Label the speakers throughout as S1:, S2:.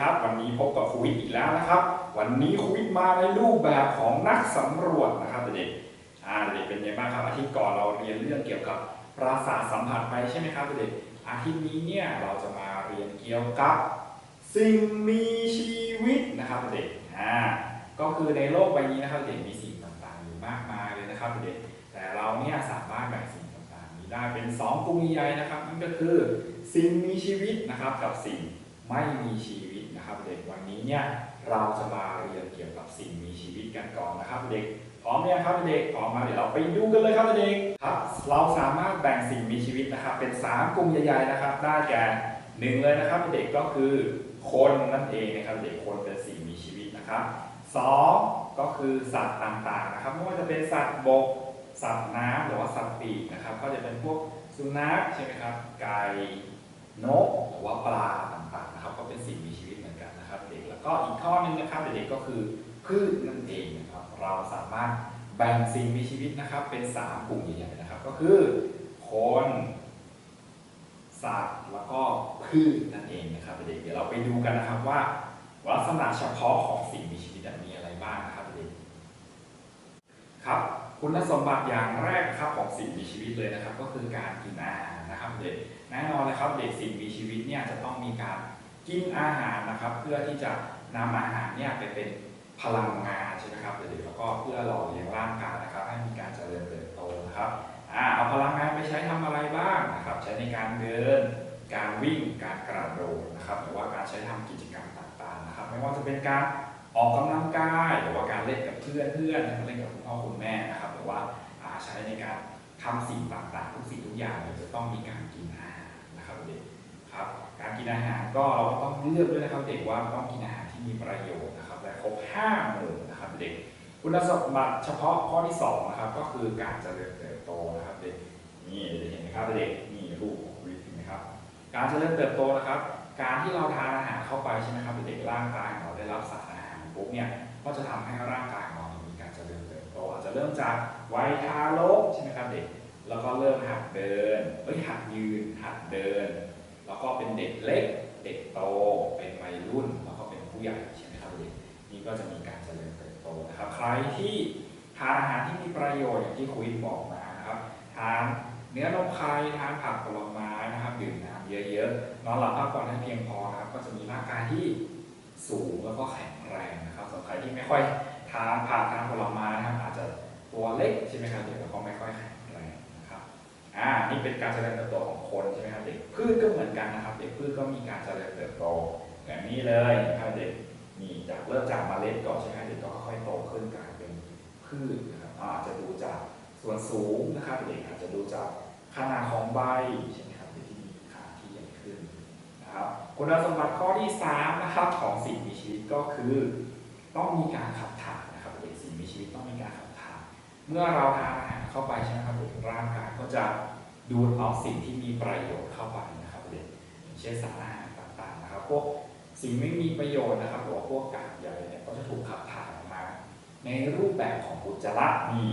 S1: ครับ วันนี้พบกับครูวิทย์อีกแล้วนะครับ วันนี้ครูวิทย์มาในรูปแบบของนักสำรวจนะครับเด็กอ่าเด็กเป็นไงบ้างครับอาทิตย์ก่อนเราเรียนเรื่องเกี่ยวกับปราสาทสัมผัสไปใช่ไหมครับเด็กอาทิตย์นี้เนี่ยเราจะมาเรียนเกี่ยวกับ สิ่งมีชีวิตนะครับเด็กอ่าก็คือในโลกใบนี้นะครับเด็กมีสิ่งต่างๆอยู่มากมายเลยนะครับเด็กแต่เราเนี่ยสามารถแบ่งสิ่งต่างๆนี้ได้เป็นสองกลุ่มใหญ่นะครับนั่นก็คือ สิ่งมีชีวิตนะครับกับสิ่ง ไม่มีชีวิตนะครับเด็กวันนี้เนี่ยเราจะมาเรียนเกี่ยวกับสิ่งมีชีวิตกันก่อนนะครับเด็กพร้อมยังครับเด็กพร้อมมาเดี๋ยวเราไปดูกันเลยครับเด็กครับเราสามารถแบ่งสิ่งมีชีวิตนะครับเป็น 3 กลุ่มใหญ่ๆนะครับได้แก่หนึ่งเลยนะครับเด็กก็คือคนนั่นเองนะครับเด็กคนเป็นสิ่งมีชีวิตนะครับสองก็คือสัตว์ต่างๆนะครับไม่ว่าจะเป็นสัตว์บกสัตว์น้ำหรือว่าสัตว์ปีกนะครับ ก็จะเป็นพวกสุนัขใช่ไหมครับไก่นกหรือว่าปลา นะครับก็เป็นสิ่งมีชีวิตเหมือนกันนะครับ เด็กแล้วก็อีกข้อนึงนะครับเด็กก็คือพืชนั่นเองนะครับ เราสามารถแบ่งสิ่งมีชีวิตนะครับ เป็นสามกลุ่มใหญ่ๆนะครับ ก็คือคนสัตว์แล้วก็พืชนั่นเองนะครับเด็กเดี๋ยวเราไปดูกันนะครับว่าลักษณะเฉพาะของสิ่งมีชีวิตมีอะไรบ้างนะครับเด็กครับคุณสมบัติอย่างแรกครับของสิ่งมีชีวิตเลยนะครับ ก็คือการกินอาหารนะครับเด็กแน่นอนเลยครับเด็กสิ่งมีชีวิตเนี่ยจะต้องมีการ กินอาหารนะครับ เพื่อที่จะนำอาหารเนี่ยไปเป็นพลังงานใช่ไหมครับเด็กๆแล้วก็เพื่อหล่อเลี้ยงร่างกายนะครับ ให้มีการเจริญเติบโตนะครับอาเอาพลังงานไปใช้ทำอะไรบ้างนะครับ ใช้ในการเดิน การวิ่งการกระโดดนะครับหรือว่าการใช้ทำกิจกรรมต่างๆนะครับ ไม่ว่าจะเป็นการออกกำลังกายหรือว่าการเล่นกับเพื่อนเพื่อนเล่นกับคุณพ่อคุณแม่นะครับหรือว่าอ่าใช้ในการทำสิ่งต่างๆทุกสิ่งทุกอย่างเนี่ยจะต้องมีการกินอาหารนะครับเด็กครับ การกินอาหารก็เราก็ต้องเลือกด้วยนะครับเด็กว่าต้องกินอาหารที่มีประโยชน์นะครับและครบห้าหมู่นะครับเด็กคุณสมบัติเฉพาะข้อที่สองนะครับก็คือการเจริญเติบโตนะครับเด็กนี่เด็กเห็นไหมครับเด็กนี่รูปของวิทย์เห็นไหมครับ การเจริญเติบโตนะครับ การที่เราทานอาหารเข้าไปใช่ไหมครับเด็กร่างกายของเราได้รับสารอาหารปุ๊บเนี่ยก็จะทำให้ร่างกายของเรามีการเจริญเติบโตอาจจะเริ่มจากวัยทารกใช่ไหมครับเด็กแล้วก็เริ่มหัดเดินเอ้ยหัดยืนหัดเดิน แล้วก็เป็นเด็กเล็ก เด็กโต เป็นวัยรุ่น แล้วก็เป็นผู้ใหญ่ใช่ไหมครับเด็กนี่ก็จะมีการเจริญเติบโตนะครับ ใครที่ทานอาหารที่มีประโยชน์อย่างที่คุยบอกมานะครับทานเนื้อนมไข่ทานผักผลไม้นะครับดื่มน้ำเยอะๆนอนหลับพักผ่อนให้เพียงพอนะครับ ก็จะมีร่างกายที่สูงแล้วก็แข็งแรงนะครับสำหรับใครที่ไม่ค่อยทานผักทานผลไม้นะครับอาจจะตัวเล็กใช่ไหมครับเด็กแล้วก็ไม่ค่อยแข็ง อ่านี่เป็นการเจริญเติบโตของคนใช่ไหมครับเด็กพืชก็เหมือนกันนะครับ เด็กพืชก็มีการเจริญเติบโตแบบนี้เลยนะครับเด็กนี่จากเริ่มจากเมล็ดก่อนใช่ไหมเด็กก็ค่อยโตขึ้นกลายเป็นพืชนะครับอาอาจจะดูจากส่วนสูงนะครับเด็กอาจจะดูจากขนาดของใบใช่ไหมครับที่มีขาที่ใหญ่ขึ้นนะครับคุณสมบัติข้อที่3นะครับของสิ่งมีชีวิตก็คือ ต้องมีการขับถ่ายนะครับเด็กสิ่งมีชีวิตต้องมีการขับถ่ายเมื่อเราทาอาหา เข้าไปใช่ไหมครับเด็กร่างกายก็จะดูดเอาสิ่งที่มีประโยชน์เข้าไปนะครับเด็กอย่างเช่นสารอาหารต่างๆนะครับพวกสิ่งไม่มีประโยชน์นะครับหรือว่าพวกกากใยเนี่ยก็จะถูกขับถ่ายออกมา ในรูปแบบของอุจจาระนี่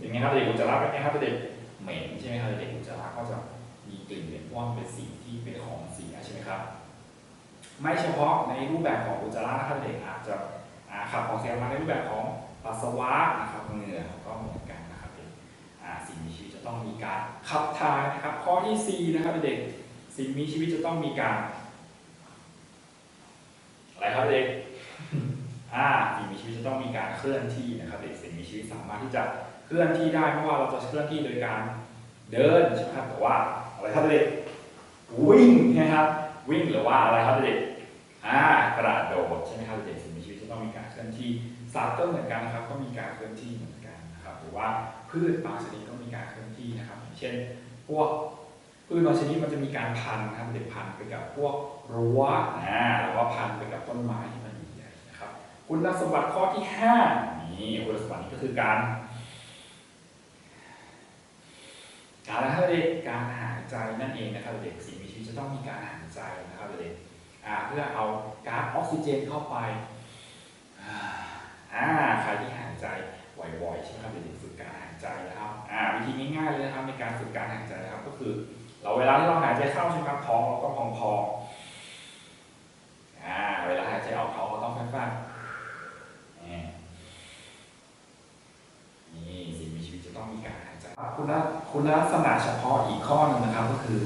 S1: อย่างไงครับเด็กอุจจาระเป็นไงครับเด็กเหม็นใช่ไหมครับเด็กอุจจาระก็จะมีกลิ่นเหม็นเพว่าเป็นสิ่งที่เป็นของเสียใช่ไหมครับ ไม่เฉพาะในรูปแบบของอุจจาระนะครับเด็กอาจจะขับของเสียมาในรูปแบบของปัสสาวะนะครับเหงื่อก็เหมือน จะต้องมีการขับถ่ายนะครับ ข้อที่ 4 นะครับเด็กสิ่งมีชีวิตจะต้องมีการ อะไรครับเด็กอ่าสิ่งมีชีวิตจะต้องมีการเคลื่อนที่นะครับเด็กสิ่งมีชีวิตสามารถที่จะเคลื่อนที่ได้ไม่ว่าเราจะเคลื่อนที่โดยการเดินใช่ไหมครับแต่ว่าอะไรครับเด็กวิ่งนะครับวิ่งหรือว่าอะไรครับเด็กอ่ากระโดดใช่ไหมครับเด็กสิ่งมีชีวิตจะต้องมีการเคลื่อนที่สัตว์ก็เหมือนกันนะครับก็มีการเคลื่อนที่เหมือนกัน นะครับหรือว่าพืชบางชนิดก็มีการเคลื่อนที่นะครับ เช่น พวกพืชบางชนิดมันจะมีการพันนะครับเด็กพันไปกับพวกรั้วนะหรือว่าพันไปกับต้นไม้ที่มันใหญ่นะครับ คุณสมบัติข้อที่ห้านี่คุณสมบัตินี้ก็คือการ การอะไรครับเด็กการหายใจนั่นเองนะครับเด็กสิ่งมีชีวิตจะต้องมีการหายใจนะครับเด็กเพื่อเอาก๊าซออกซิเจนเข้าไปอ่าใครที่หายใจ บ่อยๆใช่ไหมครับเด็กๆฝึกการหายใจนะครับอ่าวิธีง่ายๆเลยนะครับในการฝึกการหายใจนะครับ ก็คือ เราเวลาที่เราหายใจเข้าใช่ไหมครับท้องเราก็พองพองอ่าเวลาหายใจออกท้องเราต้องแฟบๆนี่นี่สิ่งมีชีวิตจะต้องมีการหายใจคุณลักคุณลักษณะเฉพาะอีกข้อหนึงนะครับ ก็คือ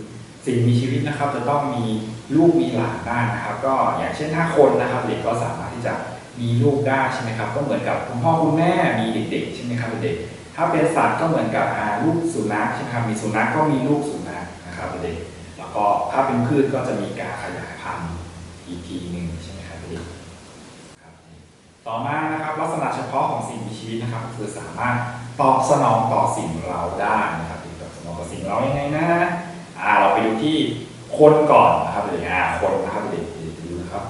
S1: สิ่งมีชีวิตนะครับ จะต้องมีลูกมีหลานได้นะครับ ก็อย่างเช่นถ้าคนนะครับเด็กก็สามารถที่จะ มีลูกได้ใช่ไหมครับ ก็เหมือนกับคุณพ่อคุณแม่มีเด็กๆใช่ไหมครับเด็กถ้าเป็นสัตว์ก็เหมือนกับลูกสุนัขใช่ไหมครับมีสุนัขก็มีลูกสุนัขนะครับเด็กแล้วก็ถ้าเป็นพืชก็จะมีการขยายพันธุ์อีกทีหนึ่งใช่ไหมครับเด็กต่อมานะครับลักษณะเฉพาะของสิ่งมีชีวิตนะครับก็คือสามารถตอบสนองต่อสิ่งเราได้นะครับตอบสนองต่อสิ่งเรายังไงนะอ่าเราไปดูที่คนก่อนนะครับเดี๋ยวอ่าคนนะครับเด็กดูนะครับ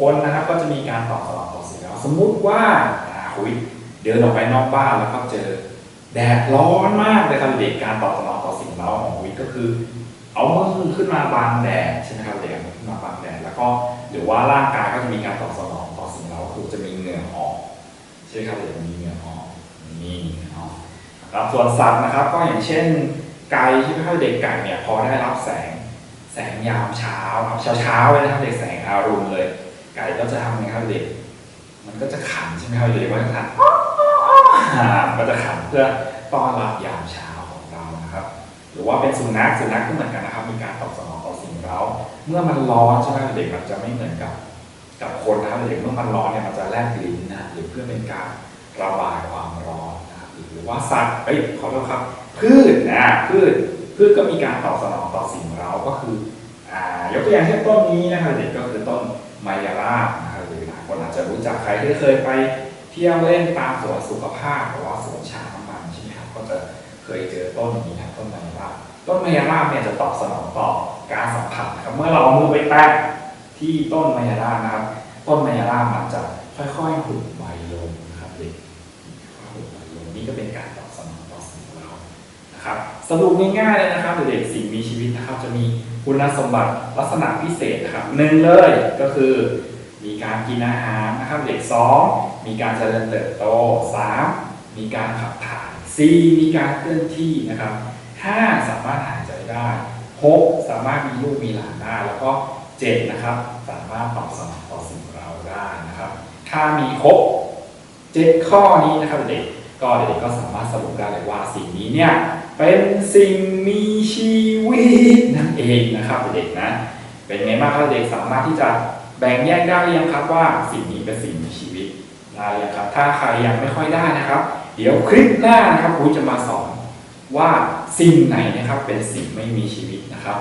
S1: คนนะครับก็จะมีการตอบสนองต่อ สมมุติว่าหุยเดินออกไปนอกบ้านแล้วก็เจอ แดดร้อนมากเลยครับเด็กการตอบสนองต่อสิ่งเราของคุยก็คือ เอามือขึ้นมาบังแดดใช่ไหมครับเด็กเอามือขึ้นมาบังแดดแล้วก็หรือว่าร่างกายก็จะมีการตอบสนองต่อสิ่งเราคือจะมีเหงื่อออกใช่ไหมครับเด็กมีเหงื่อออกนี่เหงื่อออกครับส่วนสัตว์นะครับก็อย่างเช่นไก่ที่ไม่ค่อเด็กไก่เนี่ยพอได้รับแสงแสงยามเช้าครับเช้าเช้าๆเลยนะครับเด็กแสงอารุณเลย ไก่ก็จะทำไงครับเด็ก มันก็จะขันใช่ไหมครับเด็กว่าจะขันอ่าก็จะขันเพื่อต้อนรับยามเช้าของเรานะครับ หรือว่าเป็นสุนัขสุนัขก็เหมือนกันนะครับ มีการตอบสนองต่อสิ่งเร้าเมื่อมันร้อนใช่ไหมเด็กมันจะไม่เหมือนกับกับคนนะครับเด็กเมื่อมันร้อนเนี่ยมันจะแลบลิ้นนะหรือเพื่อเป็นการระบายความร้อนนะครับหรือว่าสัตว์เอ้ยขอโทษครับ พืชนะพืชพืชก็มีการตอบสนองต่อสิ่งเร้าก็คืออ่ายกตัวอย่างเช่นต้นนี้นะครับเด็กก็คือต้นไมยราบนะ คนอาจจะรู้จักใครที่เคยไปเที่ยวเล่นตามสวนสุขภาพหรือว่าสวนชาน้ำมันใช่ไหมครับก็จะเคยเจอต้นนี้นะต้นไมยราบต้นไมยราบเนี่ยจะตอบสนองต่อการสัมผัสครับเมื่อเราเอามือไปแตะที่ต้นไมยราบนะครับ ต้นไมยราบมันจะค่อยๆหุบใบลงนะครับเด็กหุบใบลงนี่ก็เป็นการตอบสนองต่อสิ่งเรานะครับสรุปง่ายๆเลยนะครับเด็กสิ่งมีชีวิตนะครับจะมีคุณสมบัติลักษณะพิเศษนะครับหนึ่งเลยก็คือ มีการกินอาหารนะครับเด็กสองมีการเจริญเติบโตสามมีการขับถ่ายสี่มีการเคลื่อนที่นะครับห้าสามารถหายใจได้หกสามารถมีลูกมีหลานได้แล้วก็เจ็ดนะครับสามารถตอบสนองต่อสิ่งเราได้นะครับถ้ามีครบเจ็ดข้อนี้นะครับเด็กก็เด็กก็สามารถสรุปได้เลยว่าสิ่งนี้เนี่ยเป็นสิ่งมีชีวิตนั่นเองนะครับเด็กนะเป็นไงบ้างครับเด็กสามารถที่จะ แบ่งแยกได้หรือยังครับว่าสิ่งนี้เป็นสิ่งมีชีวิตได้ยังครับ ถ้าใครยังไม่ค่อยได้นะครับ เดี๋ยวคลิปหน้านะครับครูจะมาสอนว่าสิ่งไหนนะครับเป็นสิ่งไม่มีชีวิตนะครับ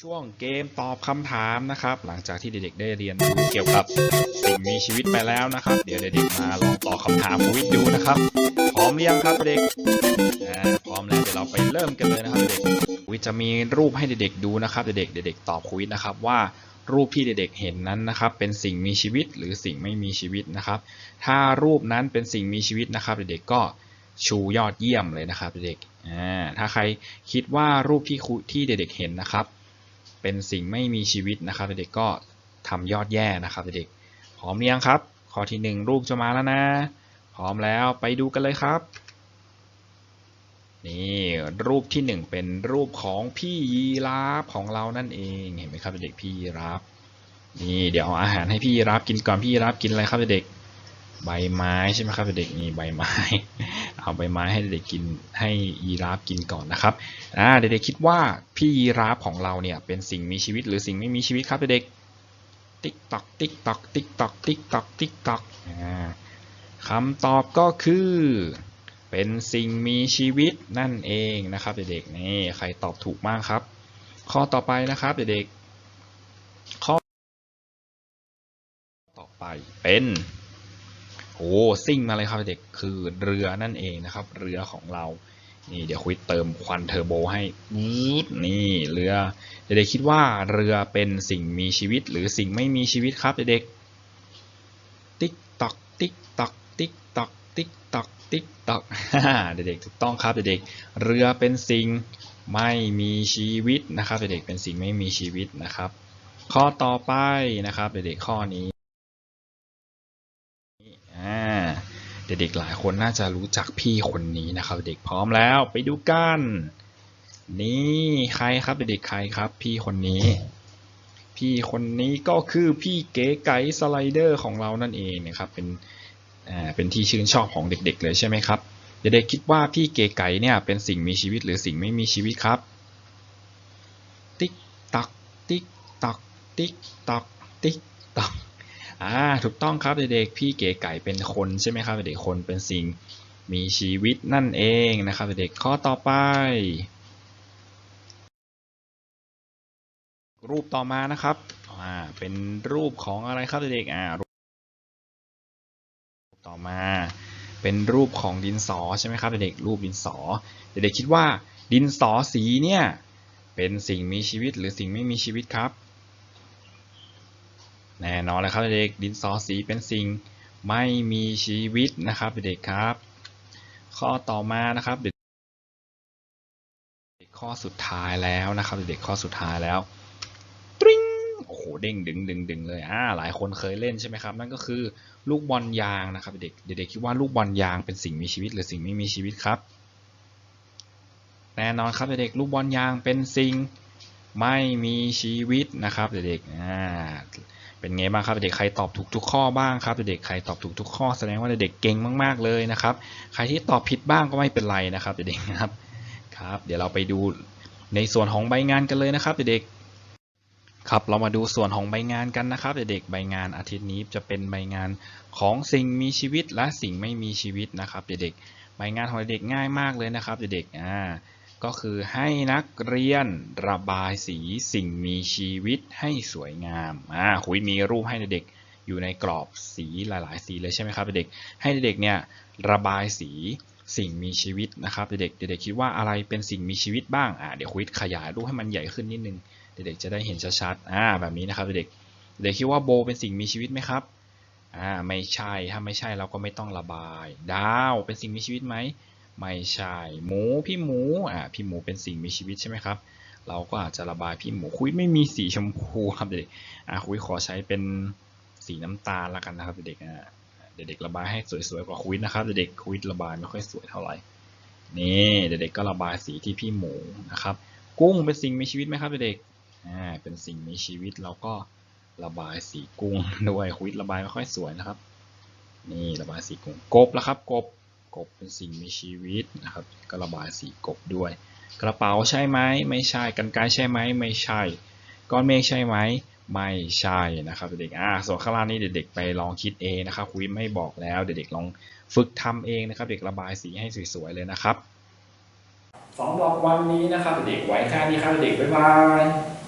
S2: ช่วงเกมตอบคำถามนะครับ หลังจากที่เด็กๆได้เรียนรู้เกี่ยวกับสิ่งมีชีวิตไปแล้วนะครับ เดี๋ยวเด็กๆมาลองตอบคำถามควิดดูนะครับ พร้อมหรือยังครับเด็กพร้อมแล้วเดี๋ยวเราไปเริ่มกันเลยนะ จะมีรูปให้เด็กๆดูนะครับ เด็กๆเด็กๆตอบควิดนะครับว่ารูปที่เด็กๆเห็นนั้นนะครับ เป็นสิ่งมีชีวิตหรือสิ่งไม่มีชีวิตนะครับ ถ้ารูปนั้นเป็นสิ่งมีชีวิตนะครับ เด็กๆก็ชูยอดเยี่ยมเลยนะครับ เด็กๆถ้าใครคิดว่ารูปที่ที่เด็กๆเห็นนะครับ เป็นสิ่งไม่มีชีวิตนะครับ เด็กๆก็ทำยอดแย่นะครับ เด็กๆพร้อมหรือยังครับข้อที่หนึ่งรูปจะมาแล้วนะ พร้อมแล้วไปดูกันเลยครับ นี่รูปที่หนึ่งเป็นรูปของพี่ยีราฟของเรานั่นเองเห็นไหมครับเด็กพี่ยีราฟนี่เดี๋ยวเอาอาหารให้พี่ยีราฟกินก่อนพี่ยีราฟกินอะไรครับเด็กใบไม้ใช่ไหมครับเด็กนี่ใบไม้ เอาใบไม้ให้เด็กกินให้ยีราฟกินก่อนนะครับอ่าเด็กๆคิดว่าพี่ยีราฟของเราเนี่ยเป็นสิ่งมีชีวิตหรือสิ่งไม่มีชีวิตครับเด็กติ๊กตอกติ๊กตอกติ๊กตอกติ๊กตอกติ๊กตอกอ่าคำตอบก็คือ เป็นสิ่งมีชีวิตนั่นเองนะครับเด็กๆนี่ใครตอบถูกมากครับ ข้อต่อไปนะครับเด็กๆข้อต่อไปเป็นโอ้ซิ่งมาเลยครับเด็กคือเรือนั่นเองนะครับ เรือของเรานี่เดี๋ยวคุยเติมควันเทอร์โบให้นี่เรือเด็กๆคิดว่าเรือเป็นสิ่งมีชีวิตหรือสิ่งไม่มีชีวิตครับเด็กๆติ๊กตอกติ๊กตอกติ๊กตอกติ๊กตอก ติ๊กตอกเด็กๆถูกต้องครับเด็กๆเรือเป็นสิ่งไม่มีชีวิตนะครับเด็กๆเป็นสิ่งไม่มีชีวิตนะครับ ข้อต่อไปนะครับเด็กๆข้อนี้เด็กๆหลายคนน่าจะรู้จักพี่คนนี้นะครับ เด็กพร้อมแล้วไปดูกันนี่ใครครับเด็กๆใครครับ พี่คนนี้ พี่คนนี้ก็คือพี่เก๋ไก๋สไลเดอร์ของเรานั่นเองนะครับเป็น อ่าเป็นที่ชื่นชอบของเด็กๆ เลยใช่ไหมครับเด็กๆคิดว่าพี่เก๋ไก่เนี่ยเป็นสิ่งมีชีวิตหรือสิ่งไม่มีชีวิตครับ ติ๊กตักติ๊กตักติ๊กตักติ๊กตักอ่าถูกต้องครับเด็กๆพี่เก๋ไก่เป็นคนใช่ไหมครับเด็กๆคนเป็นสิ่งมีชีวิตนั่นเองนะครับเด็กๆข้อต่อไปรูปต่อมานะครับ อ่า เป็นรูปของอะไรครับเด็กๆ อ่า ต่อมา เป็นรูปของดินสอใช่ไหมครับเด็กๆรูปดินสอ เด็กๆคิดว่าดินสอสีเนี่ยเป็นสิ่งมีชีวิตหรือสิ่งไม่มีชีวิตครับ แน่นอนเลยครับเด็กๆดินสอสีเป็นสิ่งไม่มีชีวิตนะครับเด็กๆครับ ข้อต่อมานะครับเด็กข้อสุดท้ายแล้วนะครับเด็กๆข้อสุดท้ายแล้ว เด้งดึงดึงดึงเลยอ่าหลายคนเคยเล่นใช่ไหมครับ นั่นก็คือลูกบอลยางนะครับเด็กเด็กคิดว่าลูกบอลยางเป็นสิ่งมีชีวิตหรือสิ่งไม่มีชีวิตครับ แน่นอนครับเด็กๆลูกบอลยางเป็นสิ่งไม่มีชีวิตนะครับเด็กๆอ่าเป็นไงบ้างครับเด็กใครตอบถูกทุกข้อบ้างครับเด็กใครตอบถูกทุกข้อแสดงว่าเด็กเก่งมาก ๆเลยนะครับ ใครที่ตอบผิดบ้างก็ไม่เป็นไรนะครับเด็กๆครับครับ เดี๋ยวเราไปดูในส่วนของใบงานกันเลยนะครับเด็กๆ ครับเรามาดูส่วนของใบงานกันนะครับเด็กๆใบงานอาทิตย์นี้จะเป็นใบงานของสิ่งมีชีวิตและสิ่งไม่มีชีวิตนะครับเด็กๆใบงานของเด็กง่ายมากเลยนะครับเด็กๆอ่าก็คือให้นักเรียนระบายสีสิ่งมีชีวิตให้สวยงามอ่าคุยมีรูปให้เด็กๆอยู่ในกรอบสีหลาย ๆ สีเลยใช่ไหมครับเด็กๆให้เด็กๆเนี่ยระบายสีสิ่งมีชีวิตนะครับเด็กๆเด็กๆคิดว่าอะไรเป็นสิ่งมีชีวิตบ้างอ่าเดี๋ยวคุยขยายรูปให้มันใหญ่ขึ้นนิดนึง เด็กๆจะได้เห็นชัดๆอ่าแบบนี้นะครับเด็กๆเด็กคิดว่าโบเป็นสิ่งมีชีวิตไหมครับอ่าไม่ใช่ถ้าไม่ใช่เราก็ไม่ต้องระบาย ดาวเป็นสิ่งมีชีวิตไหมไม่ใช่ หมูพี่หมูอ่าพี่หมูเป็นสิ่งมีชีวิตใช่ไหมครับ เราก็อาจจะระบายพี่หมูคุยไม่มีสีชมพูครับเด็กอ่าคุยขอใช้เป็นสีน้ำตาลละกันนะครับเด็กอ่าเด็กๆระบายให้สวยๆกว่าคุยนะครับเด็กๆคุยระบายไม่ค่อยสวยเท่าไหร่นี่เด็กๆก็ระบายสีที่พี่หมูนะครับ กุ้งเป็นสิ่งมีชีวิตไหมครับเด็ก อ่าเป็นสิ่งมีชีวิตเราก็ระบายสีกุ้งด้วยคุยระบายไม่ค่อยสวยนะครับ นี่ระบายสีกุ้งกบแล้วครับกบกบเป็นสิ่งมีชีวิตนะครับ ก็ระบายสีกบด้วย กระเป๋าใช่ไหมไม่ใช่กันไกรใช่ไหมไม่ใช่ก้อนเมฆใช่ไหมไม่ใช่นะครับเด็กๆอ่าส่วนข้างล่างนี้เด็กๆไปลองคิดเองนะครับคุยไม่บอกแล้ว เด็กๆลองฝึกทำเองนะครับ เด็กระบายสีให้สวยๆเลยนะครับ
S1: สำหรับวันนี้นะครับ เด็กไว้แค่นี้ครับเด็กบ๊ายบาย